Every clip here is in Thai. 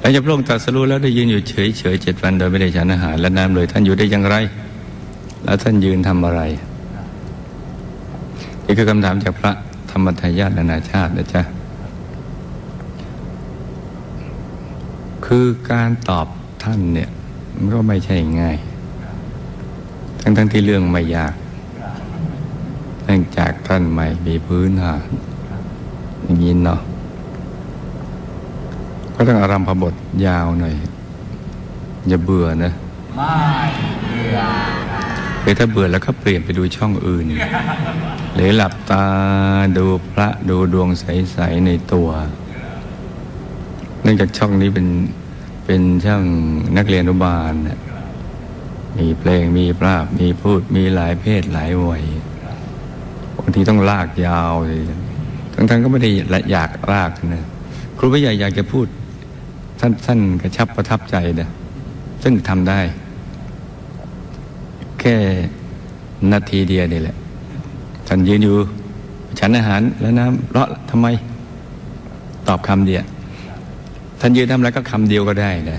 หลังจากพระองค์ตรัสรู้แล้วได้ยืนอยู่เฉยเฉยๆเจ็ดวันโดยไม่ได้ฉันอาหารและน้ำเลยท่านอยู่ได้อย่างไร แล้วท่านยืนทำอะไรนี่คือคำถามจากพระธรรมทายาทนานาชาตินะจ๊ะคือการตอบท่านเนี่ยมันก็ไม่ใช่ง่าย ทั้งทั้งที่เรื่องไม่ยากเนื่องจากท่านไม่มีพื้นฐานอย่างนี้เนาะ ก็ต้องอารัมพบทยาวหน่อย อย่าเบื่อนะไม่เบื่อคือถ้าเบื่อแล้วก็เปลี่ยนไปดูช่องอื่น หรือหลับตาดูพระดูดวงใส ๆ ในตัว เนื่องจากช่องนี้เป็นเป็นช่องนักเรียนอนุบาลน่ะมีเพลงมีภาพมีพูดมีหลายเพศหลายวัยบางทีต้องลากยาวเลยทั้งๆก็ไม่ได้ละอยากลากนะครูไม่ใหญ่อยากจะพูด สั้นๆกระชับประทับใจนะซึ่งทำได้ แค่นาทีเดียวนี่แหละท่านยืนอยู่ ฉันอาหารแล้วน้ำเพราะทำไม ตอบคำเดียวท่านยืนทำอะไรก็คำเดียวก็ได้นะ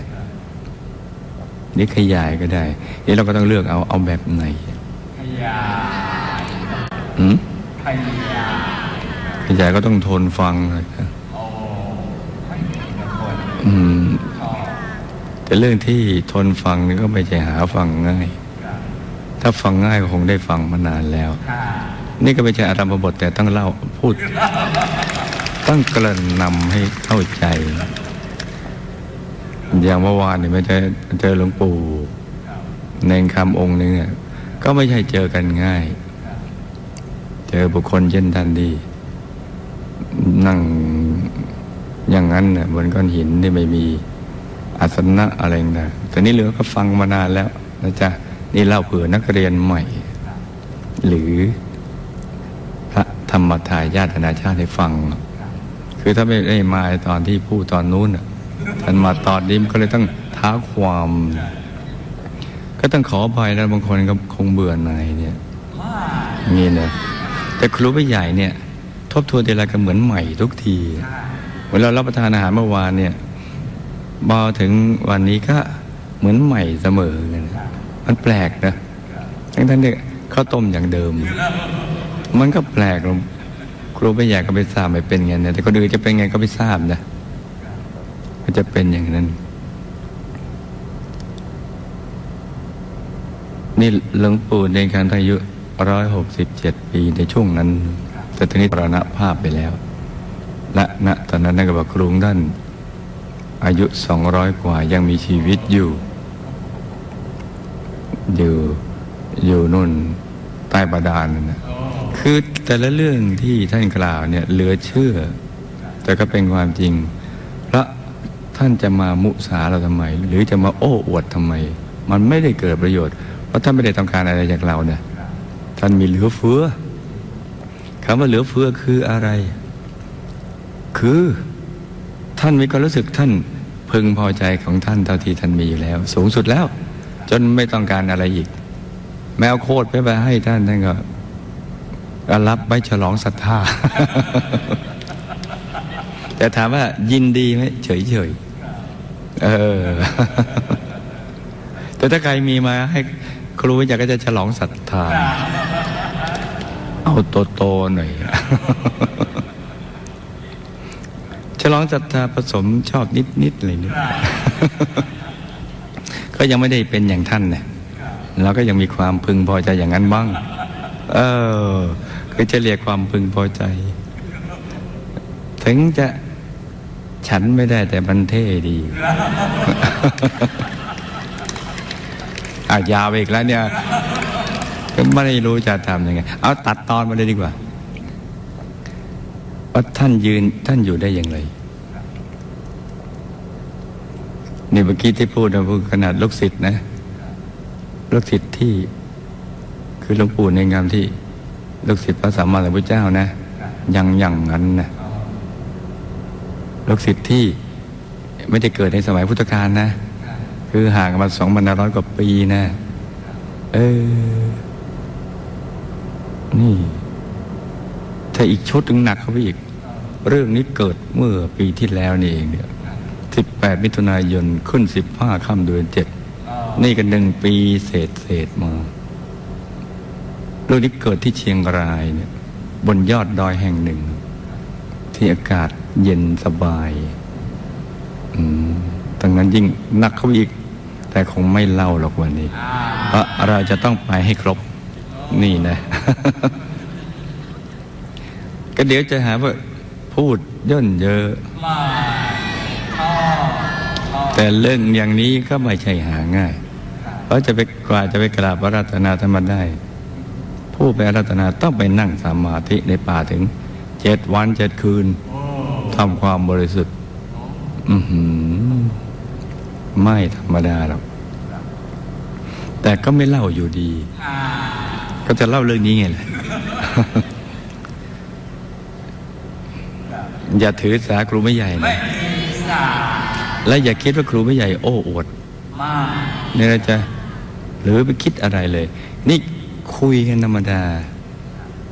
นี่ขยายก็ได้นี่เราก็ต้องเลือกเอาเอาแบบไหน ขยายอืมขยายขยายก็ต้องทนฟังหน่อยครับ โอ้ไม่มีคน อืม ชอบ แต่เรื่องที่ทนฟังนี่ก็ไม่ใช่หาฟังง่าย ถ้าฟังง่ายก็คงได้ฟังมานานแล้ว นี่ก็ไม่ใช่อารัมบทแต่ต้องเล่าพูด ต้องกริ่นนำให้เข้าใจ อย่างเมื่อวานเนี่ยไม่เจอเจอหลวงปู่ในคำองค์หนึ่งเนี่ยก็ไม่ใช่เจอกันง่าย เจอบุคคลเช่นท่านดี นั่ง อย่างนั้นน่ะบนก้อนหินที่ไม่มีอาสนะอะไรต่างแต่นี่เหลือก็ฟังมานานแล้วนะจ๊ะนี่เล่าเผื่อนักเรียนใหม่ หรือพระธรรมทายาทนาชาติให้ฟัง คือถ้าไม่ได้มาตอนที่พูดตอนนู้นน่ะท่านมาตอนนี้มันก็เลยต้องท้าความ ก็ต้องขออภัยนะบางคนก็คงเบื่อหน่ายเนี่ยนี่นะแต่ครูไม่ใหญ่เนี่ย ทบทวนทีไรก็เหมือนใหม่ทุกที เวลารับประทานอาหารเมื่อวานเนี่ยพอถึงวันนี้ก็เหมือนใหม่เสมอกันนะมันแปลกนะทั้งท่านเนี่ยข้าวต้มอย่างเดิม มันก็แปลกลงครูไม่อยากก็ไปทราบไม่เป็นไงนะแต่คนอื่นจะเป็นไงก็ไม่ทราบนะก็จะเป็นอย่างนั้น นี่หลวงปู่ในการอายุร้อยหกสิบเจ็ดปีในช่วงนั้น แต่ตอนนี้ปรณภาพไปแล้ว และณตอนนั้นนักบักครุงท่านอายุสองร้อยกว่ายังมีชีวิตอยู่ อยู่อยู่นู่นใต้บาดาลนั่นะคือแต่ละเรื่องที่ท่านกล่าวเนี่ยเหลือเชื่อ แต่ก็เป็นความจริงพระท่านจะมามุสาเราทำไม หรือจะมาโอ้อวดทำไม มันไม่ได้เกิดประโยชน์ เพราะท่านไม่ได้ต้องการอะไรจากเราเนี่ยท่านมีเหลือเฟือคำว่าเหลือเฟือคืออะไร คือ ท่านมีความรู้สึกท่านพึงพอใจของท่านเท่าที่ท่านมีอยู่แล้ว สูงสุดแล้ว จนไม่ต้องการอะไรอีก แมวโคตรไปไปให้ท่านท่านก็รับไว้ฉลองศรัทธา แต่ถามว่ายินดีไหมเฉยเฉยๆเออ แต่ถ้าใครมีมาให้ครูวิจัยก็จะฉลองศรัทธา เอาโตโตๆหน่อย ฉลองศรัทธาผสมชอบนิดๆอะไรเนี่ยก็ยังไม่ได้เป็นอย่างท่านเนี่ยเราก็ยังมีความพึงพอใจอย่างนั้นบ้าง เออคือจะเรียกความพึงพอใจ ถึงจะฉันไม่ได้แต่มันเท่ดีอายาวไปอีกแล้วเนี่ยก็ไม่ได้รู้จะทำยังไง เอาตัดตอนมาเลยดีกว่าว่าท่านยืนท่านอยู่ได้อย่างไร นี่เมื่อกี้ที่พูดนะพูดขนาดลูกศิษย์นะลูกศิษย์ที่คือหลวงปู่ในงามที่ลูกศิษย์พระสัมมาสัมพุทธเจ้านะ ยังอย่างนั้นนะลูกศิษย์ที่ไม่ได้เกิดในสมัยพุทธกาลนะ คือห่างมาสองพันร้อยกว่าปีนะเออ นี่ ถ้าอีกชุดถึงหนักเข้าไปอีก เรื่องนี้เกิดเมื่อปีที่แล้วนี่เองเนี่ย 18 มิถุนายนขึ้น 15ค่ำเดือนเจ็ดอ๋อนี่ก็หนึ่งปีเศษเศษๆมาลูกนี้เกิดที่เชียงรายเนี่ยบนยอดดอยแห่งหนึ่ง ที่อากาศเย็นสบายอืมดังนั้นยิ่งหนักเข้าไปอีก แต่คงไม่เล่าหรอกวันนี้อ่าเพราะเราจะต้องไปให้ครบนี่นะ ก็เดี๋ยวจะหาว่าพูดย่นเยอะไม่ชอบชอบ แต่เรื่องอย่างนี้ก็ไม่ใช่หาง่าย เพราะจะไปกว่าจะไปกราบอาราธนาธรรมได้ ผู้ไปอาราธนาต้องไปนั่งสมาธิในป่าถึงเจ็ดวันเจ็ดคืนโอ้ทำความบริสุทธิ์อือหือไม่ธรรมดาหรอกแต่ก็ไม่เล่าอยู่ดีอ่าก็จะเล่าเรื่องนี้ไงแหละอย่าถือสาครูไม่ใหญ่ไม่นะมีสา และอย่าคิดว่าครูไม่ใหญ่โอ้อวดมากเนี่ยนะจ๊ะหรือไปคิดอะไรเลย นี่คุยกันธรรมดา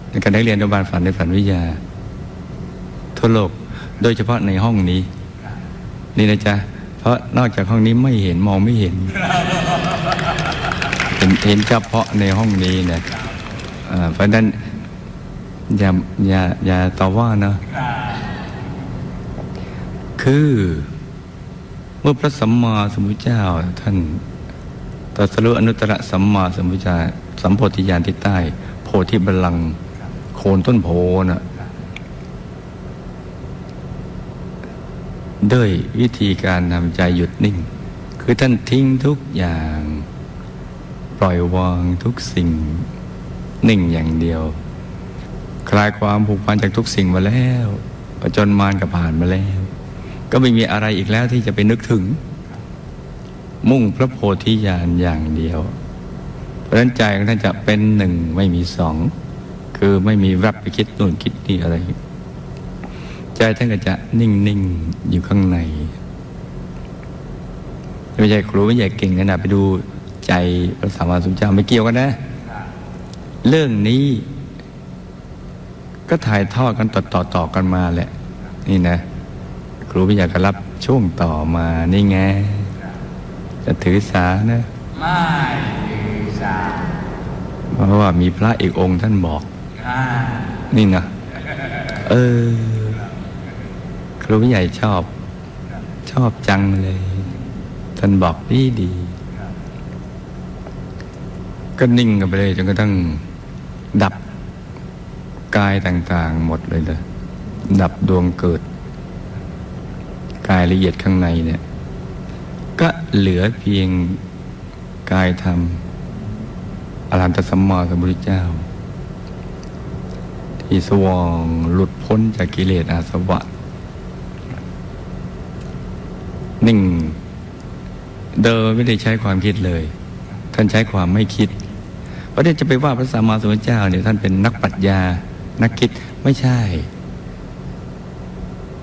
ในการได้เรียนอนุบาลฝันในฝันวิทยา ทั่วโลกโดยเฉพาะในห้องนี้ นี่นะจ๊ะเพราะนอกจากห้องนี้ไม่เห็นมองไม่เห็น เห็นเห็นเฉพาะในห้องนี้นะอ่าเพราะฉะนั้นอย่าอย่าอย่าต่อว่านะค่ะ คือ เมื่อพระสัมมาสัมพุทธเจ้าท่านตรัสรู้อนุตตรสัมมาสัมพุทธเจ้าสัมโพธิญาณที่ใต้ โพธิบัลลังก์โคนต้นโพน่ะด้วยวิธีการทำใจหยุดนิ่ง คือท่านทิ้งทุกอย่าง ปล่อยวางทุกสิ่ง นิ่งอย่างเดียว คลายความผูกพันจากทุกสิ่งมาแล้วประจนมารกับผ่านมาแล้ว ก็ไม่มีอะไรอีกแล้วที่จะไปนึกถึง มุ่งพระโพธิญาณอย่างเดียว เพราะนั้นใจของท่านจะเป็นหนึ่งไม่มีสอง คือไม่มีรับไปคิดนู่นคิดนี่อะไร ใจท่านก็จะนิ่ง ๆ อยู่ข้างใน ไม่ใช่ครูไม่ใหญ่เก่งขนาดไปดูใจพระสัมมาสัมพุทธเจ้าไม่เกี่ยวกันนะ เรื่องนี้ก็ถ่ายทอดกันต่อต่อต่อกันมาแหละ นี่นะ ครูพิยาก็รับช่วงต่อมานี่ไง จะถือสานะ ไม่มีสา เพราะว่ามีพระอีกองค์ท่านบอกอ่านี่นะ เออ ครูผู้ใหญ่ชอบ ชอบจังเลย ท่านบอกดีดี ก็นิ่งกันไปเลยจนกระทั่งดับกายต่าง ๆ หมดเลยเลยดับดวงเกิด กายละเอียดข้างในเนี่ยก็เหลือเพียงกายธรรมอรหันตสัมมาสัมพุทธเจ้า ที่สว่างหลุดพ้นจากกิเลสอาสวะนิ่งเดินไม่ได้ใช้ความคิดเลย ท่านใช้ความไม่คิดเพราะเดี๋ยวจะไปว่าพระสัมมาสัมพุทธเจ้าเนี่ยท่านเป็นนักปรัชญานักคิดไม่ใช่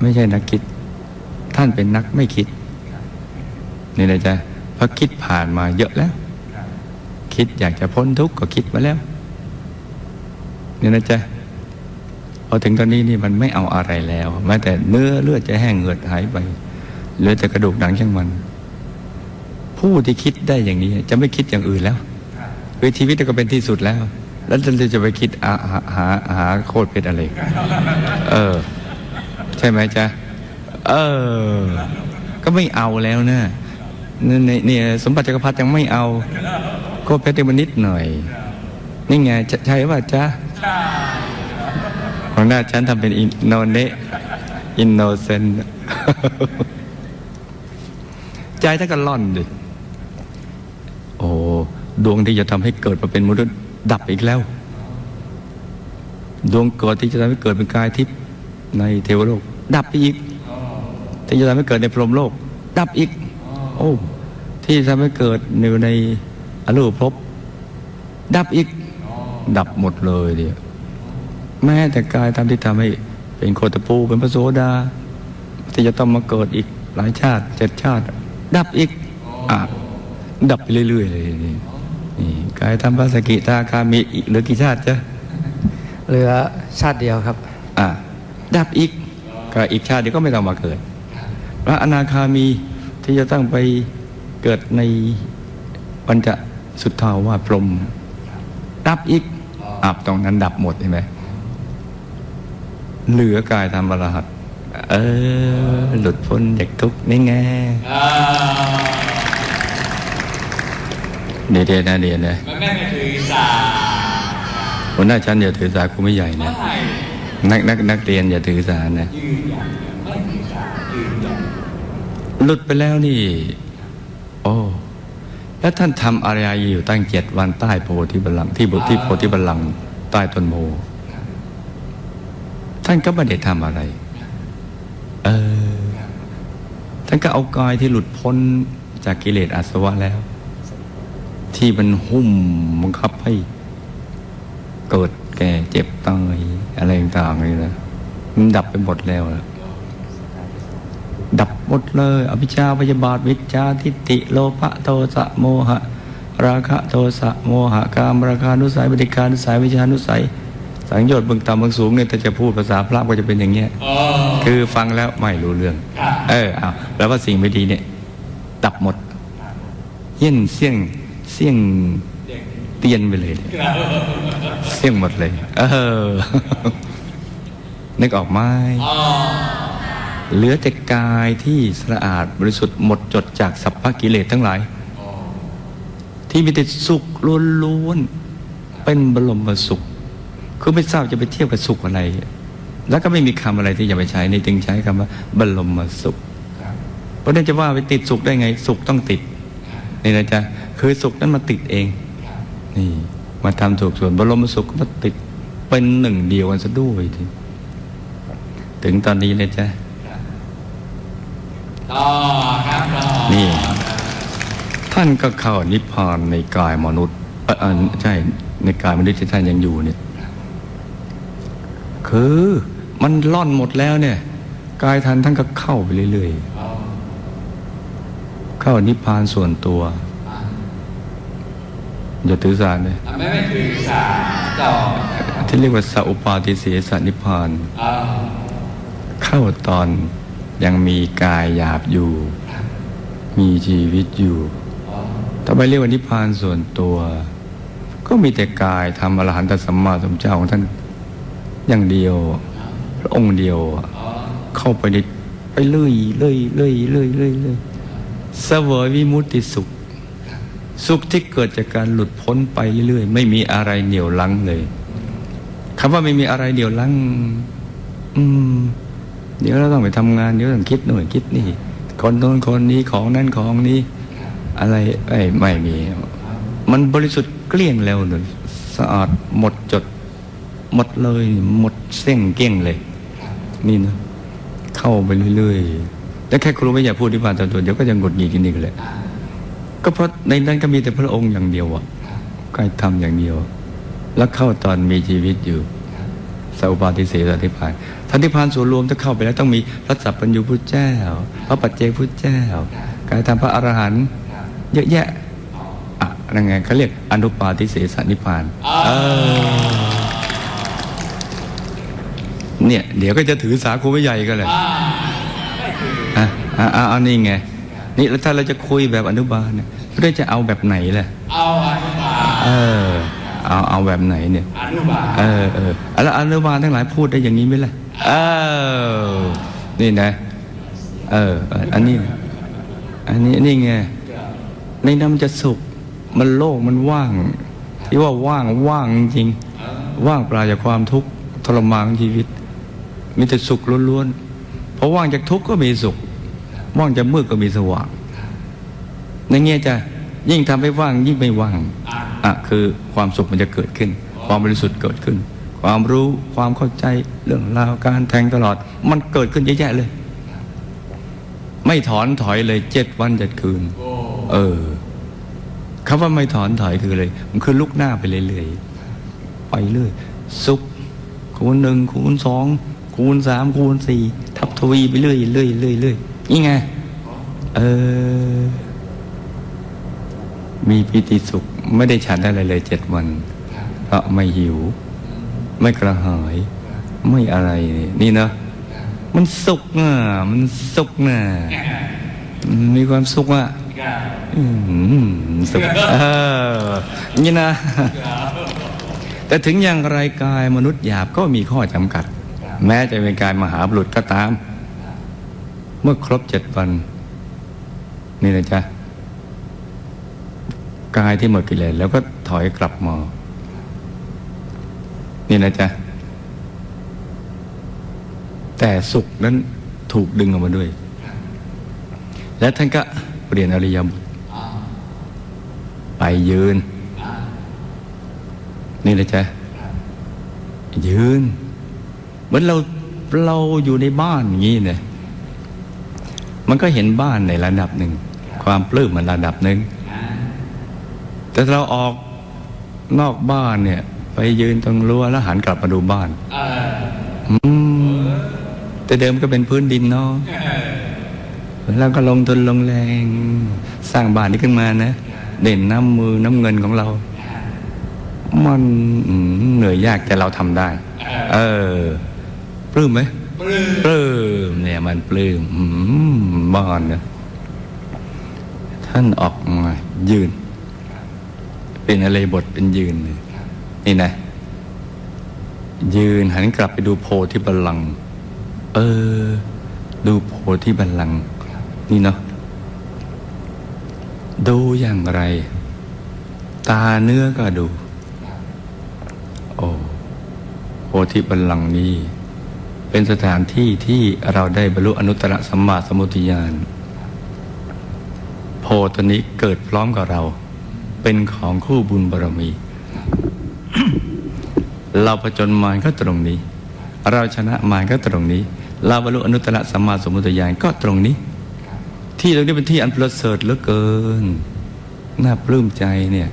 ไม่ใช่นักคิด ท่านเป็นนักไม่คิด นี่นะจ๊ะเพราะคิดผ่านมาเยอะแล้ว คิดอยากจะพ้นทุกข์ก็คิดมาแล้ว นี่นะจ๊ะพอถึงตอนนี้นี่มันไม่เอาอะไรแล้วแม้แต่เนื้อเลือดจะแห้งเหือดหายไปเหลือแต่กระดูกหนังช่างมัน ผู้ที่คิดได้อย่างนี้ จะไม่คิดอย่างอื่นแล้วคือชีวิตก็เป็นที่สุดแล้ว แล้วเราจะไปคิดหาหาหาหาโคตรเพชรอะไร เออ ใช่ไหมจ๊ะ เออ ก็ไม่เอาแล้วนะเนี่นี่สมบัติจักรพรรดิยังไม่เอาโคตรเพชรมันนิดหน่อย นี่ไงใช่ป่ะจ๊ะของหน้าฉันทำเป็นอินโนเนอินโนเซนใจถ้าก็ล่อนดิ โอ้ดวงที่จะทำให้เกิดมาเป็นมนุษย์ดับอีกแล้ว ดวงเกิดที่จะทำให้เกิดเป็นกายทิพย์ในเทวโลก ดับไปอีก ที่จะทำให้เกิดในพรหมโลก ดับอีก โอ้ที่จะทำให้เกิดในในอรูปภพดับอีก ดับหมดเลยเดียวแม้แต่กายทำที่ทำให้เป็นโคตปูเป็นพระโสดา ที่จะต้องมาเกิดอีกหลายชาติเจ็ดชาติ ดับอีกอะดับไปเรื่อยๆเลยนี่นี่กายทำพระสกิทาคามีอีกเหลือกี่ชาติจ๊ะเหลือชาติเดียวครับ อะดับอีกก็อีกชาติเดียวก็ไม่ต้องมาเกิด พระอนาคามีที่จะต้องไปเกิดในปัญจสุทธาวาสพรหมดับอีกอับตรงนั้นดับหมดเห็นไหมเหลือกายธรรมอรหัตเออ หลุดพ้นจากทุกข์นี่ไงอ่าเดี๋ยวเดี๋ยวนะเดี๋ยวนะมันไม่ไปถือสาหัวหน้าชั้นอย่าถือสาครูไม่ใหญ่ไม่นะนักนักนักเรียนอย่าถือสานะ หลุดไปแล้วนี่ โอ้แล้วท่านทำอะไรอยู่ตั้งเจ็ดวันใต้โพธิบัลลังก์ที่บที่โพธิบัลลังก์ใต้ต้นโพท่านก็ไม่ได้ทำอะไร เออ ท่านก็เอากายที่หลุดพ้นจากกิเลสอาสวะแล้ว ที่มันหุ้มบังคับให้เกิดแก่เจ็บตายอะไรต่างๆนี่นะมันดับไปหมดแล้วนะ ดับหมดเลย อภิชฌาพยาบาทวิจจาทิฏฐิโลภะโทสะโมหะ ราคะโทสะโมหะกามราคานุสัยปฏิการนุสัยวิชานุสัย สังโยชน์เบื้องต่ำเบื้องสูงเนี่ยถ้าจะพูดภาษาพระก็จะเป็นอย่างเงี้ยอ๋อคือฟังแล้วไม่รู้เรื่องครับเออเอาแล้วว่าสิ่งไม่ดีเนี่ยดับหมด เย็นเสี่ยงเสี่ยงเด็กเตียนไปเลยเนี่ยเสี่ยงหมดเลย เออนึกออกไหมอ๋อ เหลือแต่กายที่สะอาดบริสุทธิ์หมดจดจากสัพพกิเลสทั้งหลาย ที่มีแต่สุขล้วนๆเป็นบรมสุข คือไม่ทราบจะไปเทียบกับสุขอะไร แล้วก็ไม่มีคำอะไรที่จะไปใช้ในจึงใช้คำว่า บรมสุข เพราะนั้นจะว่าไปติดสุขได้ไง สุขต้องติดนี่นะจ๊ะคือสุขนั้นมาติดเอง นี่ มาทำถูกส่วนบรมสุขก็มาติดเป็นหนึ่งเดียวกันซะด้วยถึงตอนนี้เลยจ้ะ นี่ ท่านก็เข้านิพพานในกายมนุษย์เออเออใช่ในกายมนุษย์ที่ท่านยังอยู่เนี่ย คือมันล่อนหมดแล้วเนี่ย กายท่านท่านก็เข้าไปเรื่อยอ๋อๆเข้านิพพานส่วนตัวอะอย่าถือสารเลยอะไม่ไม่ถือสาต่อที่เรียกว่าสัพปาติเสสนิพพานอ๋อเข้าตอน ยังมีกายหยาบอยู่ มีชีวิตอยู่อ๋อถ้าไปเรียกว่านิพพานส่วนตัว ก็มีแต่กายทำอรหันตสัมมาสัมพุทธเจ้าของท่านอย่างเดียว พระองค์เดียว เข้าไปในไปเรื่อยเรื่อยเรื่อยเรื่อยเรื่อยเรื่อยเสวยวิมุตติสุข สุขที่เกิดจากการหลุดพ้นไปเรื่อยๆไม่มีอะไรเหนี่ยวลังเลยคำว่าไม่มีอะไรเหนี่ยวลัง อืม เดี๋ยวเราต้องไปทำงานเดี๋ยวต้องคิดหน่อยคิดนี่ คนโน้นคนนี้ของนั่นของนี้ อะไรไม่ไม่มี มันบริสุทธิ์เกลี้ยงแล้วเลยสะอาดหมดจด หมดเลย หมดเส้งเกลี้ยงเลย นี่นะเข้าไปเรื่อยๆแล้วแค่ครูไม่อยากพูดที่ผ่านตัวเดี๋ยวก็ยังกดหงิดกันอีกเลยก็เพราะในนั้นก็มีแต่พระองค์อย่างเดียวอะก็ให้ทำอย่างเดียว แล้วเข้าตอนมีชีวิตอยู่สัพปาติเสสนิพพาน ทันนิพพานส่วนรวมถ้าเข้าไปแล้วต้องมีพระสัพพัญญูพุทธเจ้า พระปัจเจกพุทธเจ้าการทำพระอรหันต์เยอะแยะอะนั่นไงเขาเรียกอนุปาติเสสนิพพานเออเนี่ย เดี๋ยวก็จะถือสาคูไม่ใหญ่ก็เลยอ่าไม่ถืออะอะอะเอานี่ไงนี่แล้วถ้าเราจะคุยแบบอนุบาลเนี่ยเราจะเอาแบบไหนล่ะเอาอนุบาลเออเอาเอาแบบไหนเนี่ยอนุบาลเออเออแล้วอนุบาลทั้งหลายพูดได้อย่างนี้ไหมล่ะ เออนี่นะ เออ อันนี้ อันนี้นี่ไง ในน้ำจะสุข มันโล่งมันว่าง ที่ว่าว่างว่างจริง ว่างปลาจากความทุกข์ทรมานชีวิต มีแต่สุขล้วนๆเพราะว่างจากทุกข์ก็มีสุข ว่างจากมืดก็มีสว่าง ในเงี้ยจะยิ่งทำให้ว่างยิ่งไม่ว่าง อะคือความสุขมันจะเกิดขึ้น ความบริสุทธิ์เกิดขึ้น ความรู้ความเข้าใจเรื่องราวการแทงตลอด มันเกิดขึ้นเยอะแยะเลย ไม่ถอนถอยเลยเจ็ดวันเจ็ดคืนโอ้เออคำว่าไม่ถอนถอยคืออะไรมันคือลุกหน้าไปเรื่อยๆไปเรื่อยสุขคูณหนึ่งคูณสองคูณสามคูณสี่ทับทวีไปเรื่อยเรื่อยเรื่อยเรื่อยนี่ไงเออมีปิติสุข ไม่ได้ฉันอะไรเลยเจ็ดวัน เพราะไม่หิว ไม่กระหาย ไม่อะไร นี่นะมันสุขอะมันสุขน่ะมีความสุขอะสุขเออนี่นะ แต่ถึงอย่างไรกายมนุษย์หยาบก็มีข้อจำกัด แม้จะเป็นกายมหาบุรุษก็ตาม เมื่อครบเจ็ดวัน นี่นะจ๊ะกายที่หมดกิเลสแล้วก็ถอยกลับมา นี่นะจ๊ะ แต่สุขนั้นถูกดึงออกมาด้วย และท่านก็เปลี่ยนอริยบทไปยืน นี่นะจ๊ะ ยืน เหมือนเราเราอยู่ในบ้านอย่างนี้เนี่ยมันก็เห็นบ้านในระดับหนึ่ง ความปลื้มมันระดับหนึ่งแต่เราออกนอกบ้านเนี่ย ไปยืนตรงรั้วแล้วหันกลับมาดูบ้านเอออืมแต่เดิมก็เป็นพื้นดินเนาะแล้วก็ลงทุนลงแรง สร้างบ้านนี้ขึ้นมานะ เด่นน้ำมือน้ำเงินของเรา มันอืมเหนื่อยยากแต่เราทำได้ เออปลื้มไหมปลื้มปลื้มเนี่ยมันปลื้มอืมบ้านนะท่านออกมายืน เป็นอะไรบทเป็นยืนเลย นี่นะ ยืนหันกลับไปดูโพธิบัลลังก์เออ ดูโพธิบัลลังก์นี่เนาะดูอย่างไร ตาเนื้อก็ดู โอ้โพธิบัลลังก์นี้ เป็นสถานที่ที่เราได้บรรลุอนุตตรสัมมาสัมพุทธญาณโพตนี้เกิดพร้อมกับเรา เป็นของคู่บุญบารมี เราประจนมารก็ตรงนี้ เราชนะมารก็ตรงนี้ เราบรรลุอนุตตรสัมมาสัมพุทธญาณก็ตรงนี้ ที่ตรงนี้เป็นที่อันประเสริฐเหลือเกิน น่าปลื้มใจเนี่ย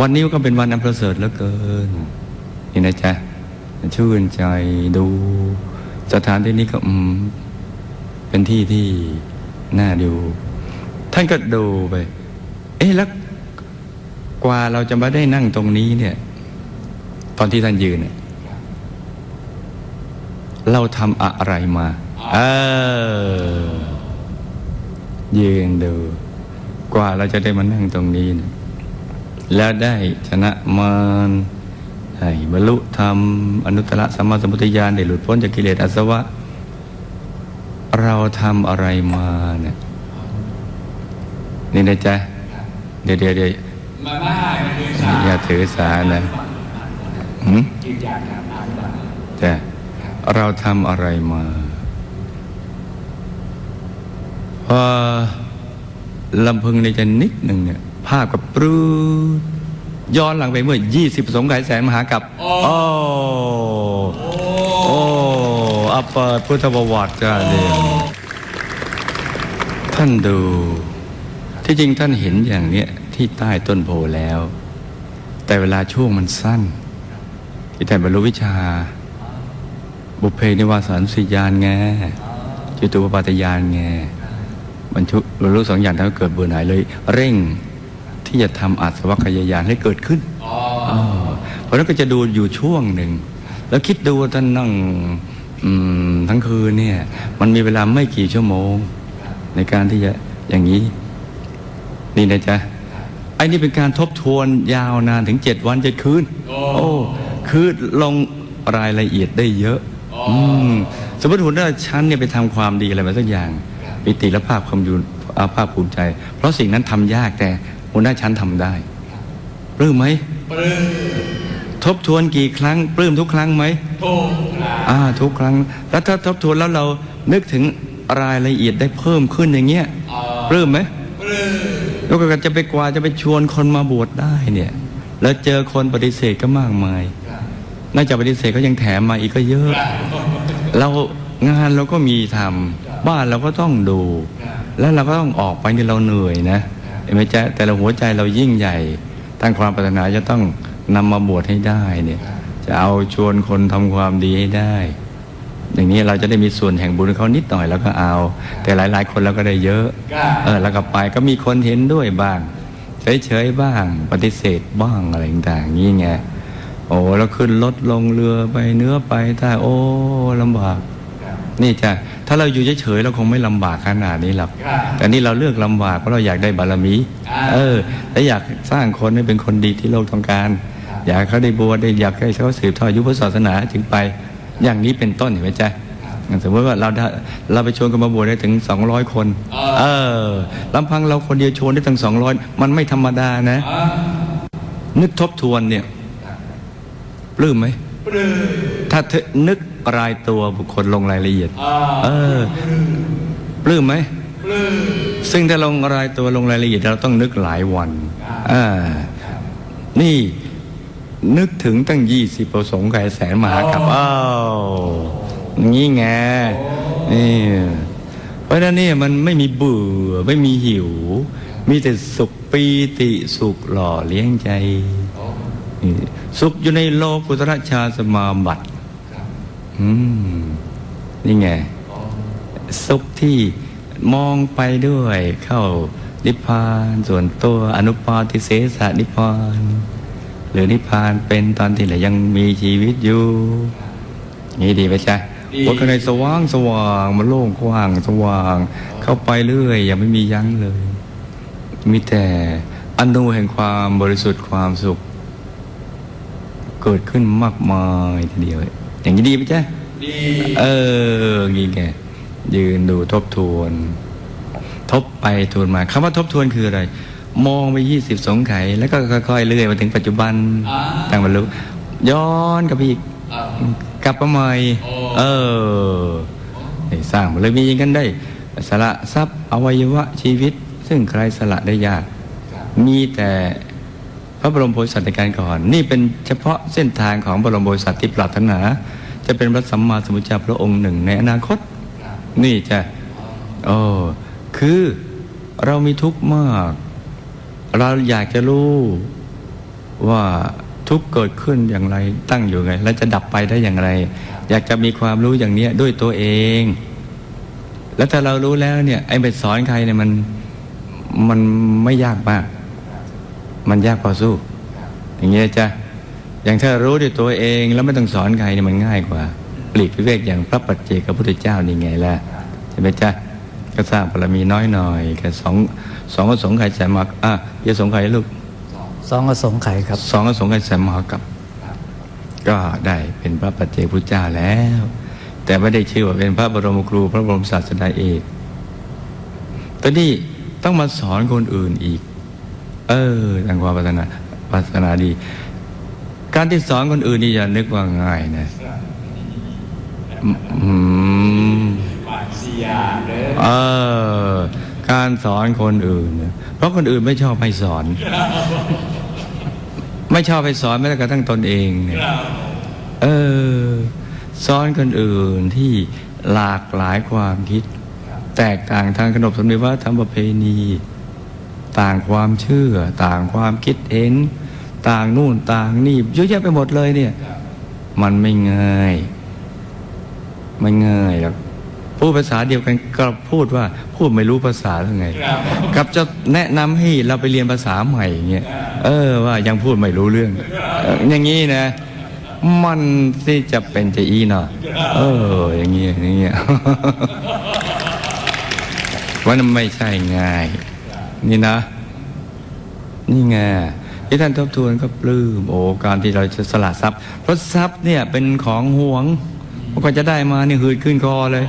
วันนี้ก็เป็นวันอันประเสริฐเหลือเกินนี่นะจ๊ะชื่นใจดู สถานที่นี้ก็อืมเป็นที่ที่น่าดู ท่านก็ดูไป เอ๊ะแล้วกว่าเราจะมาได้นั่งตรงนี้เนี่ย ตอนที่ท่านยืนเนี่ยเราทำอะไรมา เออ ยืนดู กว่าเราจะได้มานั่งตรงนี้เนี่ยแล้วได้ชนะมารได้บรรลุธรรมอนุตตรสัมมาสัมพุทธญาณได้หลุดพ้นจากกิเลสอาสวะ เราทำอะไรมาเนี่ย นี่นะจ๊ะ เดี๋ยวเดี๋ยวเดี๋ยวมาม่ามันคือสาอย่าถือสานะ หืมกินยาทำอาบาจ้ะเราทำอะไรมาพอลำพึงในใจนิดหนึ่งเนี่ย ภาพกับปรื้ดย้อนหลังไปเมื่อ 20 สงไขยแสนมหากับ โอ้ โอ้อัปเปิดพุทธประวัติจ้าเดียวท่านดู ที่จริงท่านเห็นอย่างเนี้ยที่ใต้ต้นโพแล้ว แต่เวลาช่วงมันสั้น ที่ท่บรรลุวิชา บุพเพนิวาสานสิยานไงจิตุปปาตยานไงบรรชุบรรลุสองอย่างทำให้เกิดเบื่อหน่ายเลย เร่งที่จะทำอาสวัคยายานให้เกิดขึ้นเพราะนั้นก็จะดูอยู่ช่วงหนึ่ง แล้วคิดดูว่าท่านนั่งทั้งคืนเนี่ย มันมีเวลาไม่กี่ชั่วโมง ในการที่จะอย่างนี้ นี่นะจ๊ะไอ้นี่เป็นการทบทวนยาวนานถึงเจ็ดวันเจ็ดคืน โอ้ คือลงรายละเอียดได้เยอะอืมสมมติหัวหน้าชั้นเนี่ยไปทำความดีอะไรมาสักอย่างปิติและภาพความยูนอาภาพภูมิใจ เพราะสิ่งนั้นทำยากแต่หัวหน้าชั้นทำได้ปลื้มไหมปลื้มทบทวนกี่ครั้งปลื้มทุกครั้งไหมถูกครับอ่าทุกครั้ง แล้วถ้าทบทวนแล้วเรานึกถึงรายละเอียดได้เพิ่มขึ้นอย่างเงี้ยเอ่อปลื้มไหมปลื้มแล้วก็จะไปกว่าจะไปชวนคนมาบวชได้เนี่ย แล้วเจอคนปฏิเสธก็มากมาย นอกจากปฏิเสธก็ยังแถมมาอีกก็เยอะ เรางานเราก็มีทำบ้านเราก็ต้องดู แล้วเราก็ต้องออกไปนี่เราเหนื่อยนะเห็นไหมจ๊ะแต่เราหัวใจเรายิ่งใหญ่ตั้งความปรารถนาจะต้องนำมาบวชให้ได้เนี่ยจะเอาชวนคนทำความดีให้ได้ อย่างนี้เราจะได้มีส่วนแห่งบุญเขานิดหน่อยแล้วก็เอา แต่หลาย ๆ คนเราก็ได้เยอะ เออแล้วก็ไปก็มีคนเห็นด้วยบ้าง เฉยๆบ้าง ปฏิเสธบ้างอะไรต่างๆอย่างนี้ไง โอ้แล้วขึ้นรถลงเรือไปเนื้อไปใต้โอ้ลำบาก นี่จะถ้าเราอยู่เฉยๆเราคงไม่ลำบากขนาดนี้หรอกครับแต่นี่เราเลือกลำบากเพราะเราอยากได้บารมีอ่าเออและอยากสร้างคนให้เป็นคนดีที่โลกต้องการครับอยากให้เขาได้บวชได้อยากให้เขาสืบทอดอายุพระศาสนาจึงไป อย่างนี้เป็นต้นเห็นไหมจ๊ะสมมติว่าเราได้เราไปชวนกันมาบวชได้ถึง 200 คน เออลำพังเราคนเดียวชวนได้ถึง200 มันไม่ธรรมดานะอ่านึกทบทวนเนี่ย ปลื้มไหมปลื้มถ้าเธอนึกรายตัวบุคคลลงรายละเอียดอ่าเออปลื้มไหมปลื้มซึ่งถ้าลงรายตัวลงรายละเอียดเราต้องนึกหลายวันครับอ่านี่นึกถึงตั้งยี่สิบประสงค์ไขแสนมหากับอ้าวงี้ไงนี่เพราะฉะนั้นเนี่ยมันไม่มีเบื่อไม่มีหิว มีแต่สุขปีติสุขหล่อเลี้ยงใจนี่ สุขอยู่ในโลกุตรชาสมาบัติอืมนี่ไง สุขที่มองไปด้วยเข้านิพพานส่วนตัวอนุปาทิเสสนิพพานหรือนิพพานเป็นตอนที่เรายังมีชีวิตอยู่นี่ดีไหมจ๊ะดีว่าข้างในสว่างสว่างมันโล่งกว้างสว่าง เข้าไปเรื่อยยังไม่มียั้งเลย มีแต่อนุแห่งความบริสุทธิ์ความสุข เกิดขึ้นมากมายทีเดียว อย่างนี้ดีไหมจ๊ะดีเอองี้ไงยืนดูทบทวน ทบไปทวนมาคำว่าทบทวนคืออะไร มองไปยี่สิบสงไขยแล้วก็ค่อยๆเลื่อยมาถึงปัจจุบันอ่าตั้งบรรลุย้อนกลับไปอีกอ่ากลับมาใหม่โอ้เออนี่สร้างบารมีอย่างกันได้ สละทรัพย์อวัยวะชีวิต ซึ่งใครสละได้ยาก มีแต่ พระบรมโพธิสัตว์ในการก่อน นี่เป็นเฉพาะเส้นทางของบรมโพธิสัตว์ที่ปรารถนา จะเป็นพระสัมมาสัมพุทธเจ้าพระองค์หนึ่งในอนาคต นี่จะโอ้คือเรามีทุกข์มาก เราอยากจะรู้ว่าทุกข์เกิดขึ้นอย่างไรตั้งอยู่ไง แล้วจะดับไปได้อย่างไร อยากจะมีความรู้อย่างนี้ด้วยตัวเอง แล้วถ้าเรารู้แล้วเนี่ยไอ้ไปสอนใครเนี่ยมันมันไม่ยากมาก มันยากพอสู้ อย่างเงี้ยจ้ะอย่างถ้ารู้ด้วยตัวเองแล้วไม่ต้องสอนใครเนี่ยมันง่ายกว่า ปลีกวิเวกอย่างพระปัจเจกพุทธเจ้านี่ไงล่ะใช่ไหมจ๊ะก็สร้างบารมีน้อยหน่อยแค่สองสองก็สงไข่แสนมากอะเยอะสงไข่ลูกสองอสงไขยครับสองก็สงไข่แสนมหากับ ก็ได้เป็นพระปัจเจกพุทธเจ้าแล้ว แต่ไม่ได้ชื่อว่าเป็นพระบรมครู พระบรมศาสดาเอกตอนนี้ต้องมาสอนคนอื่นอีก เออทางความพัฒนาพัฒนาดี การที่สอนคนอื่นนี่อย่านึกว่าง่ายนะอืมกเออ การสอนคนอื่นเนี่ยเพราะคนอื่นไม่ชอบให้สอน ไม่ชอบให้สอนแม้กระทั่งตนเองเนี่ยเออสอนคนอื่นที่หลากหลายความคิด แตกต่างทางขนบธรรมเนียมวัฒนธรรมประเพณี ต่างความเชื่อ ต่างความคิดเห็น ต่างนู่นต่างนี่เยอะแยะไปหมดเลยเนี่ย มันไม่ง่ายไม่ง่ายหรอกพูดภาษาเดียวกันก็พูดว่าพูดไม่รู้ภาษาทั้งไงครับกับจะแนะนำให้เราไปเรียนภาษาใหม่เงี้ยเออว่ายังพูดไม่รู้เรื่อง อย่างนี้นะ มันที่จะเป็นจะอีเนาะเออ อย่างเงี้ยอย่างเงี้ยว่ามันไม่ใช่ง่าย นี่นะ นี่ไงที่ท่านทบทวนก็ปลื้มโอ้การที่เราจะสละทรัพย์เพราะทรัพย์เนี่ยเป็นของห่วงกว่าจะได้มาเนี่ยหืดขึ้นคอเลย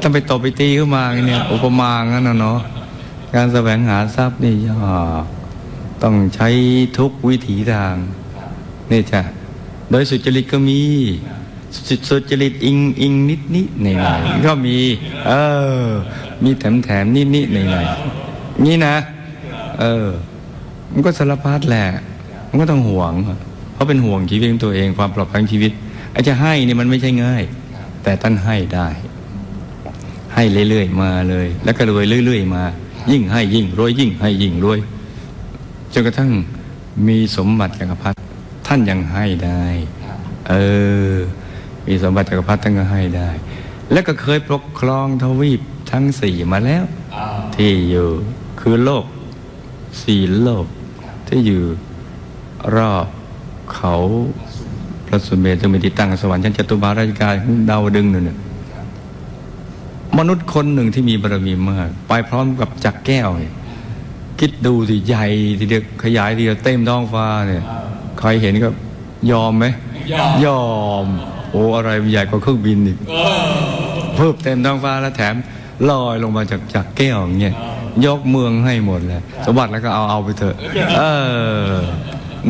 ต้องไปตบไปตีขึ้นมาเนี่ยอุปมางั้นนะเนาะการแสวงหาทรัพย์นี่ยากต้องใช้ทุกวิถีทางนี่จ้ะโดยสุจริตก็มีสุสุจริตอิงอิงนิดนิดหน่อยหน่อยก็มี เออ มีแถมแถมนิดนิดหน่อยหน่อย นี่นะ เออ มันก็สารพัดแหละ มันก็ต้องห่วง เพราะเป็นห่วงชีวิตของตัวเองความปลอดภัยของชีวิตไอ้จะให้นี่มันไม่ใช่ง่าย แต่ท่านให้ได้ ให้เรื่อยๆมาเลย แล้วก็รวยเรื่อยๆมา ยิ่งให้ยิ่งรวยยิ่งให้ยิ่งรวยจนกระทั่งมีสมบัติจักรพรรดิท่านยังให้ได้ เออ มีสมบัติจักรพรรดิท่านก็ให้ได้ แล้วก็เคยปกครองทวีปทั้งสี่มาแล้วอ่าที่อยู่ คือโลกสี่โลก ที่อยู่รอบเขาพระสุเมรุซึ่งเป็นที่ตั้งสวรรค์ชั้นจตุบาราชการของดาวดึงส์นั่นน่ะมนุษย์คนหนึ่งที่มีบารมีมาก ไปพร้อมกับจักรแก้วเนี่ยคิดดูสิใหญ่ทีเดียวขยายทีเดียวเต็มท้องฟ้าเนี่ยใครเห็นก็ยอมไหมยอมยอมโอ้อะไรมันใหญ่กว่าเครื่องบินอีกเพิ่มเต็มท้องฟ้าแล้วแถมลอยลงมาจากจากแก้วอย่างเงี้ย ยกเมืองให้หมดเลยสมบัติแล้วก็เอาเอาไปเถอะเออ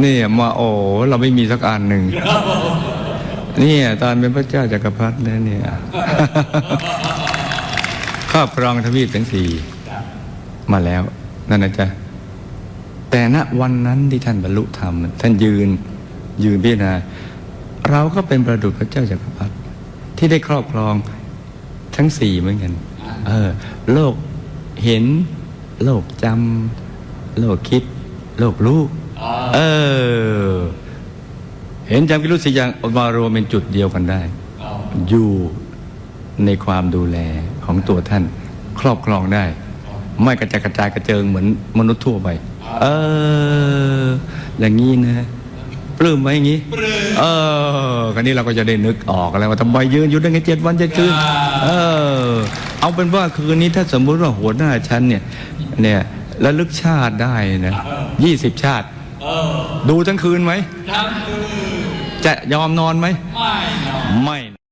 เนี่ยมาโอ้เราไม่มีสักอันหนึ่งเนี่ยตอนเป็นพระเจ้าจักรพรรดินะเนี่ยครอบครองทวีปทั้งสี่มาแล้วนั่นนะจ๊ะแต่ณวันนั้นที่ท่านบรรลุธรรม ท่านยืนยืนพิจารณาเราก็เป็นประดุจพระเจ้าจักรพรรดิที่ได้ครอบครองทั้งสี่เหมือนกัน เออ โลก เห็น โลกจำโลกคิด โลกรู้เออ เห็นจำคิดรู้สิอย่างออกมารวมเป็นจุดเดียวกันได้ อยู่ในความดูแลของตัวท่าน ครอบครองได้ ไม่กระจายกระจายกระเจิงเหมือนมนุษย์ทั่วไป เออ อย่างนี้นะ ปลื้มไหมอย่างนี้ เออคราวนี้เราก็จะได้นึกออกแล้วว่าทำไมยืนอยู่ได้แค่เจ็ดวันเจ็ดคืน เออ เอาเป็นว่าคืนนี้ถ้าสมมุติว่าหัวหน้าฉันเนี่ย เนี่ยระลึกชาติได้นะยี่สิบชาติเออดูทั้งคืนไหมทั้งคืนจะยอมนอนไหม ไม่นอนไม่